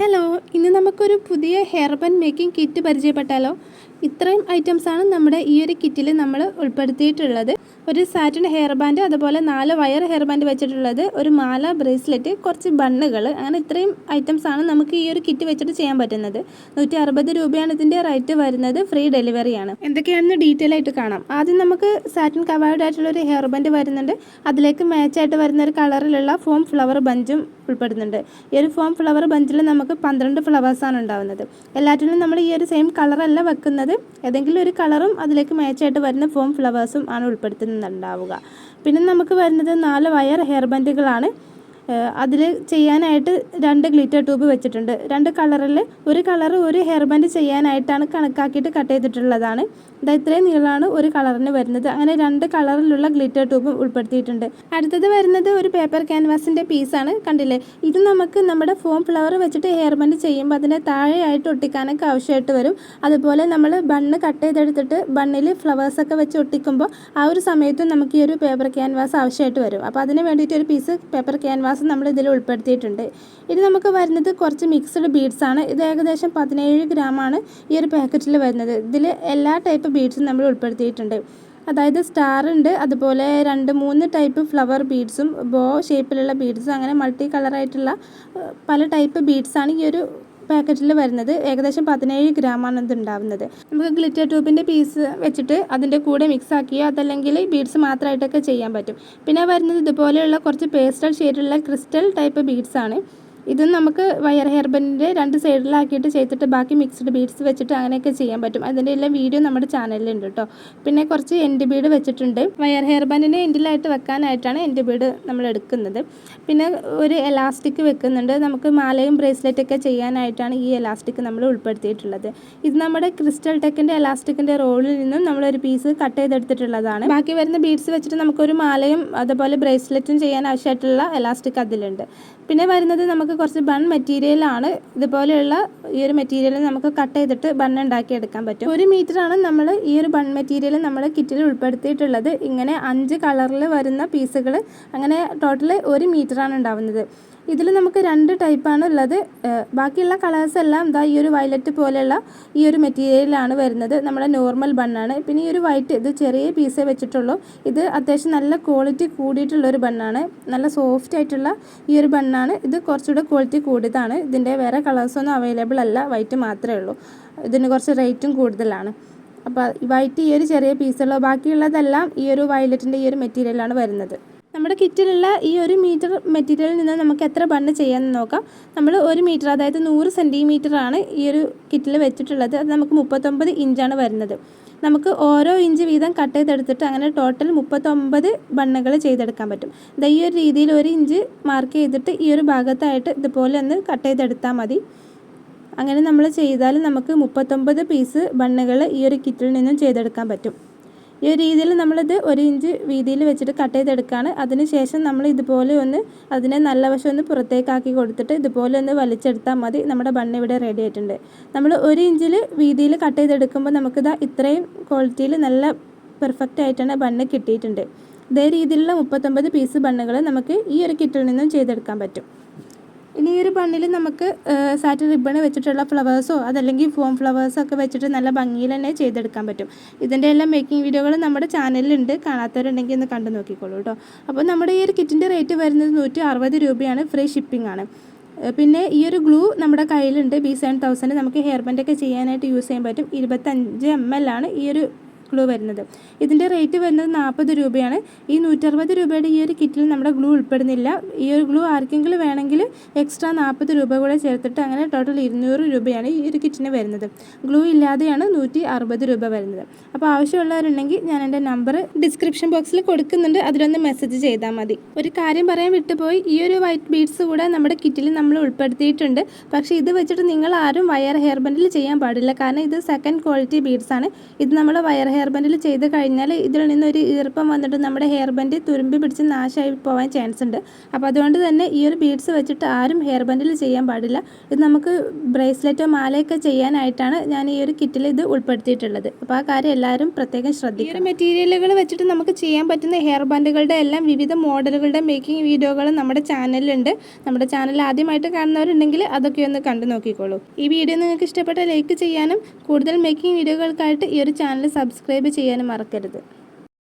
Hello ഇന്ന് നമുക്കൊരു പുതിയ ഹെയർ ബൺ മേക്കിംഗ് കിറ്റ് പരിചയപ്പെട്ടാലോ? ഇത്രയും ഐറ്റംസാണ് നമ്മുടെ ഈ ഒരു കിറ്റിൽ നമ്മൾ ഉൾപ്പെടുത്തിയിട്ടുള്ളത്. ഒരു സാറ്റിൻ ഹെയർ ബാൻഡ് അതുപോലെ നാല് വയർ ഹെയർ ബാൻഡ് വെച്ചിട്ടുള്ളത് ഒരു മാല ബ്രേസ്ലെറ്റ് കുറച്ച് ബണ്ണുകൾ അങ്ങനെ ഇത്രയും ഐറ്റംസാണ് നമുക്ക് ഈ ഒരു കിറ്റ് വെച്ചിട്ട് ചെയ്യാൻ പറ്റുന്നത്. നൂറ്റി അറുപത് രൂപയാണ് ഇതിന്റെ റേറ്റ് വരുന്നത് ഫ്രീ ഡെലിവറിയാണ് എന്തൊക്കെയാണെന്ന് ഡീറ്റെയിൽ ആയിട്ട് കാണാം. ആദ്യം നമുക്ക് സാറ്റിൻ കവേർഡ് ആയിട്ടുള്ള ഒരു ഹെയർ ബാൻഡ് വരുന്നുണ്ട്. അതിലേക്ക് മാച്ചായിട്ട് വരുന്ന ഒരു കളറിലുള്ള ഫോം ഫ്ലവർ ബഞ്ചും ഉൾപ്പെടുന്നുണ്ട്. ഈ ഒരു ഫോം ഫ്ലവർ ബഞ്ചിൽ നമുക്ക് പന്ത്രണ്ട് ഫ്ലവേഴ്സാണ് ഉണ്ടാവുന്നത്. എല്ലാറ്റിലും നമ്മൾ ഈ ഒരു സെയിം കളറല്ല വെക്കുന്നത്. ഏതെങ്കിലും ഒരു കളറും അതിലേക്ക് മാച്ചായിട്ട് വരുന്ന ഫോം ഫ്ലവേഴ്സും ആണ് ഉൾപ്പെടുത്തുന്നുണ്ടാവുക. പിന്നെ നമുക്ക് വരുന്നത് നാല് വയർ ഹെയർ ബാൻഡുകളാണ് അതിൽ ചെയ്യാനായിട്ട് രണ്ട് ഗ്ലിറ്റർ ട്യൂബ് വെച്ചിട്ടുണ്ട്. രണ്ട് കളറിൽ ഒരു കളർ ഒരു ഹെയർ ബാൻഡ് ചെയ്യാനായിട്ടാണ് കണക്കാക്കിയിട്ട് കട്ട് ചെയ്തിട്ടുള്ളതാണ്. ഇതാ ഇത്രയും നീളമാണ് ഒരു കളറിന് വരുന്നത്. അങ്ങനെ രണ്ട് കളറിലുള്ള ഗ്ലിറ്റർ ട്യൂബും ഉൾപ്പെടുത്തിയിട്ടുണ്ട്. അടുത്തത് വരുന്നത് ഒരു പേപ്പർ ക്യാൻവാസിന്റെ പീസാണ്. കണ്ടില്ലേ? ഇത് നമുക്ക് നമ്മുടെ ഫോം ഫ്ലവർ വെച്ചിട്ട് ഹെയർ ബാൻഡ് ചെയ്യുമ്പോൾ അതിനെ താഴെയായിട്ട് ഒട്ടിക്കാനൊക്കെ ആവശ്യമായിട്ട് വരും. അതുപോലെ നമ്മൾ ബണ്ണ് കട്ട് ചെയ്തെടുത്തിട്ട് ബണ്ണിൽ ഫ്ലവേഴ്സൊക്കെ വെച്ച് ഒട്ടിക്കുമ്പോൾ ആ ഒരു സമയത്തും നമുക്ക് ഈ ഒരു പേപ്പർ ക്യാൻവാസ് ആവശ്യമായിട്ട് വരും. അപ്പോൾ അതിന് വേണ്ടിയിട്ട് ഒരു പീസ് പേപ്പർ ക്യാൻവാസ് നമ്മൾ ഇതിൽ ഉൾപ്പെടുത്തിയിട്ടുണ്ട്. ഇത് നമുക്ക് വരുന്നത് കുറച്ച് മിക്സ്ഡ് ബീഡ്സ് ആണ്. ഇത് ഏകദേശം പതിനേഴ് ഗ്രാമാണ് ഈ ഒരു പാക്കറ്റിൽ വരുന്നത്. ഇതിൽ എല്ലാ ടൈപ്പ് ബീഡ്സും നമ്മൾ ഉൾപ്പെടുത്തിയിട്ടുണ്ട്. അതായത് സ്റ്റാർ ഉണ്ട് അതുപോലെ രണ്ട് മൂന്ന് ടൈപ്പ് ഫ്ലവർ ബീഡ്സും ബോ ഷേപ്പിലുള്ള ബീഡ്സും അങ്ങനെ മൾട്ടി കളറായിട്ടുള്ള പല ടൈപ്പ് ബീഡ്സാണ് ഈ ഒരു പാക്കറ്റിൽ വരുന്നത് ഏകദേശം പതിനേഴ് ഗ്രാമാണ് ഇത് ഉണ്ടാവുന്നത് നമുക്ക് ഗ്ലിറ്റർ ട്യൂബിന്റെ പീസ് വെച്ചിട്ട് അതിന്റെ കൂടെ മിക്സ് ആക്കിയോ അതല്ലെങ്കിൽ ബീഡ്സ് മാത്രമായിട്ടൊക്കെ ചെയ്യാൻ പറ്റും. പിന്നെ വരുന്നത് ഇതുപോലെയുള്ള കുറച്ച് പേസ്റ്റൽ ഷെയ്ഡുള്ള ക്രിസ്റ്റൽ ടൈപ്പ് ബീഡ്സാണ്. ഇത് നമുക്ക് വയർ ഹെയർ രണ്ട് സൈഡിലാക്കിയിട്ട് ചെയ്തിട്ട് ബാക്കി മിക്സ്ഡ് ബീഡ്സ് വെച്ചിട്ട് അങ്ങനെയൊക്കെ ചെയ്യാൻ പറ്റും. അതിന്റെ എല്ലാം വീഡിയോ നമ്മുടെ ചാനലിലുണ്ട് കേട്ടോ പിന്നെ കുറച്ച് എൻഡ് ബീഡ് വെച്ചിട്ടുണ്ട്. വയർ ഹെയർ ബാൻഡിന്റെ എൻഡിലായിട്ട് വെക്കാനായിട്ടാണ് എൻഡ് ബീഡ് നമ്മൾ എടുക്കുന്നത്. പിന്നെ ഒരു എലാസ്റ്റിക് വെക്കുന്നുണ്ട്. നമുക്ക് മാലയും ബ്രേസ്ലെറ്റൊക്കെ ചെയ്യാനായിട്ടാണ് ഈ എലാസ്റ്റിക് നമ്മൾ ഉൾപ്പെടുത്തിയിട്ടുള്ളത്. ഇത് നമ്മുടെ ക്രിസ്റ്റൽ ടെക്കിന്റെ എലാസ്റ്റിക്കിന്റെ റോളിൽ നിന്നും നമ്മളൊരു പീസ് കട്ട് ചെയ്തെടുത്തിട്ടുള്ളതാണ്. ബാക്കി വരുന്ന ബീഡ്സ് വെച്ചിട്ട് നമുക്കൊരു മാലയും അതുപോലെ ബ്രേസ്ലെറ്റും ചെയ്യാൻ ആവശ്യമായിട്ടുള്ള എലാസ്റ്റിക് അതിലുണ്ട്. പിന്നെ വരുന്നത് നമുക്ക് കുറച്ച് ബൺ മെറ്റീരിയലാണ് ഇതുപോലെയുള്ള ഈ ഒരു മെറ്റീരിയൽ നമുക്ക് കട്ട് ചെയ്തിട്ട് ബൺ ഉണ്ടാക്കി എടുക്കാൻ പറ്റും. ഒരു മീറ്ററാണ് നമ്മൾ ഈ ഒരു ബൺ മെറ്റീരിയൽ നമ്മൾ കിറ്റിൽ ഉൾപ്പെടുത്തിയിട്ടുള്ളത്. ഇങ്ങനെ അഞ്ച് കളറിൽ വരുന്ന പീസുകൾ അങ്ങനെ ടോട്ടൽ ഒരു മീറ്ററാണ് ഉണ്ടാവുന്നത്. ഇതിൽ നമുക്ക് രണ്ട് ടൈപ്പാണ് ഉള്ളത്. ബാക്കിയുള്ള കളേഴ്സ് എല്ലാം ഇതാ ഈ ഒരു വയലറ്റ് പോലെയുള്ള ഈ ഒരു മെറ്റീരിയലാണ് വരുന്നത്. നമ്മുടെ നോർമൽ ബണ്ണാണ് പിന്നെ ഈ ഒരു വൈറ്റ് ഇത് ചെറിയ പീസേ വെച്ചിട്ടുള്ളൂ. ഇത് അത്യാവശ്യം നല്ല ക്വാളിറ്റി കൂടിയിട്ടുള്ള ഒരു ബണ്ണാണ് നല്ല സോഫ്റ്റ് ആയിട്ടുള്ള ഈ ഒരു ബണ്ണാണ് ഇത് കുറച്ചുകൂടെ ക്വാളിറ്റി കൂടിയതാണ് ഇതിന്റെ വേറെ കളേഴ്സൊന്നും അവൈലബിൾ അല്ല. വൈറ്റ് മാത്രമേ ഉള്ളൂ. ഇതിന് കുറച്ച് റേറ്റും കൂടുതലാണ്. അപ്പോൾ വൈറ്റ് ഈ ഒരു ചെറിയ പീസുള്ളൂ ബാക്കിയുള്ളതെല്ലാം ഈ ഒരു വയലറ്റിന്റെ ഈ ഒരു മെറ്റീരിയലാണ് വരുന്നത്. നമ്മുടെ കിറ്റിലുള്ള ഈ ഒരു മീറ്റർ മെറ്റീരിയലിൽ നിന്ന് നമുക്ക് എത്ര ബണ്ണ് ചെയ്യാമെന്ന് നോക്കാം. നമ്മൾ ഒരു മീറ്റർ അതായത് നൂറ് സെന്റിമീറ്റർ ആണ് ഈ ഒരു കിറ്റിൽ വെച്ചിട്ടുള്ളത്. അത് നമുക്ക് മുപ്പത്തൊമ്പത് ഇഞ്ചാണ് വരുന്നത്. നമുക്ക് ഓരോ ഇഞ്ച് വീതം കട്ട് ചെയ്തെടുത്തിട്ട് അങ്ങനെ ടോട്ടൽ മുപ്പത്തൊമ്പത് ബണ്ണുകൾ ചെയ്തെടുക്കാൻ പറ്റും. ഇത് ഈ ഒരു രീതിയിൽ ഒരു ഇഞ്ച് മാർക്ക് ചെയ്തിട്ട് ഈ ഒരു ഭാഗത്തായിട്ട് ഇതുപോലെ ഒന്ന് കട്ട് ചെയ്തെടുത്താൽ മതി. അങ്ങനെ നമ്മൾ ചെയ്താൽ നമുക്ക് മുപ്പത്തൊമ്പത് പീസ് ബണ്ണുകൾ ഈ ഒരു കിറ്റിൽ നിന്നും ചെയ്തെടുക്കാൻ പറ്റും. ഈ ഒരു രീതിയിൽ നമ്മളിത് ഒരു ഇഞ്ച് വീതിയിൽ വെച്ചിട്ട് കട്ട് ചെയ്തെടുക്കുകയാണ്. അതിനുശേഷം നമ്മൾ ഇതുപോലെ ഒന്ന് അതിനെ നല്ല വശം ഒന്ന് പുറത്തേക്കാക്കി കൊടുത്തിട്ട് ഇതുപോലെ ഒന്ന് വലിച്ചെടുത്താൽ മതി. നമ്മുടെ ബണ്ണ് ഇവിടെ റെഡി ആയിട്ടുണ്ട്. നമ്മൾ ഒരു ഇഞ്ചിൽ വീതിയിൽ കട്ട് ചെയ്തെടുക്കുമ്പോൾ നമുക്കിതാ ഇത്രയും ക്വാളിറ്റിയിൽ നല്ല പെർഫെക്റ്റ് ആയിട്ടാണ് ബണ്ണ് കിട്ടിയിട്ടുണ്ട്. ഇതേ രീതിയിലുള്ള മുപ്പത്തൊമ്പത് പീസ് ബണ്ണുകൾ നമുക്ക് ഈ ഒരു കിറ്റിൽ നിന്നും ചെയ്തെടുക്കാൻ പറ്റും. ഇനി ഈ ഒരു ബണ്ണിൽ നമുക്ക് സാറ്റ് റിബൺ വെച്ചിട്ടുള്ള ഫ്ലവേഴ്സോ അതല്ലെങ്കിൽ ഫോം ഫ്ലവേഴ്സോ ഒക്കെ വെച്ചിട്ട് നല്ല ഭംഗിയിൽ തന്നെ ചെയ്തെടുക്കാൻ പറ്റും. ഇതിന്റെ എല്ലാം മേക്കിംഗ് വീഡിയോകൾ നമ്മുടെ ചാനലിലുണ്ട്. കാണാത്തവരുണ്ടെങ്കിൽ ഒന്ന് കണ്ടു നോക്കിക്കോളൂ കേട്ടോ. അപ്പോൾ നമ്മുടെ ഈ ഒരു കിറ്റിന്റെ റേറ്റ് വരുന്നത് നൂറ്റി അറുപത് രൂപയാണ്. ഫ്രീ ഷിപ്പിംഗ് ആണ്. പിന്നെ ഈ ഒരു ഗ്ലൂ നമ്മുടെ കയ്യിലുണ്ട്. ബി സെവൻ തൗസൻഡ് നമുക്ക് ഹെയർ ബാൻഡൊക്കെ ചെയ്യാനായിട്ട് യൂസ് ചെയ്യാൻ പറ്റും. ഇരുപത്തഞ്ച് എം എൽ ആണ് ഈ ഒരു ഗ്ലൂ വരുന്നത്. ഇതിന്റെ റേറ്റ് വരുന്നത് നാൽപ്പത് രൂപയാണ്. ഈ നൂറ്ററുപത് രൂപയുടെ ഈ ഒരു കിറ്റിൽ നമ്മുടെ ഗ്ലൂ ഉൾപ്പെടുന്നില്ല. ഈ ഒരു ഗ്ലൂ ആർക്കെങ്കിലും വേണമെങ്കിൽ എക്സ്ട്രാ നാൽപ്പത് രൂപ കൂടെ ചേർത്തിട്ട് അങ്ങനെ ടോട്ടൽ ഇരുന്നൂറ് രൂപയാണ് ഈ ഒരു കിറ്റിന് വരുന്നത്. ഗ്ലൂ ഇല്ലാതെയാണ് നൂറ്റി അറുപത് രൂപ വരുന്നത്. അപ്പോൾ ആവശ്യമുള്ളവരുണ്ടെങ്കിൽ ഞാൻ എന്റെ നമ്പർ ഡിസ്ക്രിപ്ഷൻ ബോക്സിൽ കൊടുക്കുന്നുണ്ട്. അതിലൊന്ന് മെസ്സേജ് ചെയ്താൽ മതി. ഒരു കാര്യം പറയാൻ വിട്ടുപോയി. ഈ ഒരു വൈറ്റ് ബീഡ്സ് കൂടെ നമ്മുടെ കിറ്റിൽ നമ്മൾ ഉൾപ്പെടുത്തിയിട്ടുണ്ട്. പക്ഷേ ഇത് വെച്ചിട്ട് നിങ്ങൾ ആരും വയർ ഹെയർ ബണ്ടിൽ ചെയ്യാൻ പാടില്ല. കാരണം ഇത് സെക്കൻഡ് ക്വാളിറ്റി ബീഡ്സ് ആണ്. ഇത് നമ്മൾ വയർ ഹെയർ ഹെയർ ബാൻഡിൽ ചെയ്ത് കഴിഞ്ഞാൽ ഇതിൽ നിന്നൊരു ഈർപ്പം വന്നിട്ട് നമ്മുടെ ഹെയർ ബാൻഡ് തുരുമ്പി പിടിച്ച് നാശമായി പോകാൻ ചാൻസ് ഉണ്ട്. അപ്പോൾ അതുകൊണ്ട് തന്നെ ഈ ഒരു ബീഡ്സ് വെച്ചിട്ട് ആരും ഹെയർ ബാൻഡിൽ ചെയ്യാൻ പാടില്ല. ഇത് നമുക്ക് ബ്രേസ്ലെറ്റോ മാലയൊക്കെ ചെയ്യാനായിട്ടാണ് ഞാൻ ഈ ഒരു കിറ്റിൽ ഇത് ഉൾപ്പെടുത്തിയിട്ടുള്ളത്. അപ്പോൾ ആ കാര്യം എല്ലാവരും പ്രത്യേകം ശ്രദ്ധിക്കുക ഈ മെറ്റീരിയലുകൾ വെച്ചിട്ട് നമുക്ക് ചെയ്യാൻ പറ്റുന്ന ഹെയർ ബാൻഡുകളുടെ എല്ലാം വിവിധ മോഡലുകളുടെ മേക്കിംഗ് വീഡിയോകൾ നമ്മുടെ ചാനലിലുണ്ട് നമ്മുടെ ചാനൽ ആദ്യമായിട്ട് കാണുന്നവരുണ്ടെങ്കിൽ അതൊക്കെ ഒന്ന് കണ്ടു നോക്കിക്കോളൂ. ഈ വീഡിയോ നിങ്ങൾക്ക് ഇഷ്ടപ്പെട്ട ലൈക്ക് ചെയ്യാനും കൂടുതൽ മേക്കിംഗ് വീഡിയോകൾക്കായിട്ട് ഈ ഒരു ചാനൽ സബ്സ്ക്രൈബ് ചെയ്യാനും മറക്കരുത്.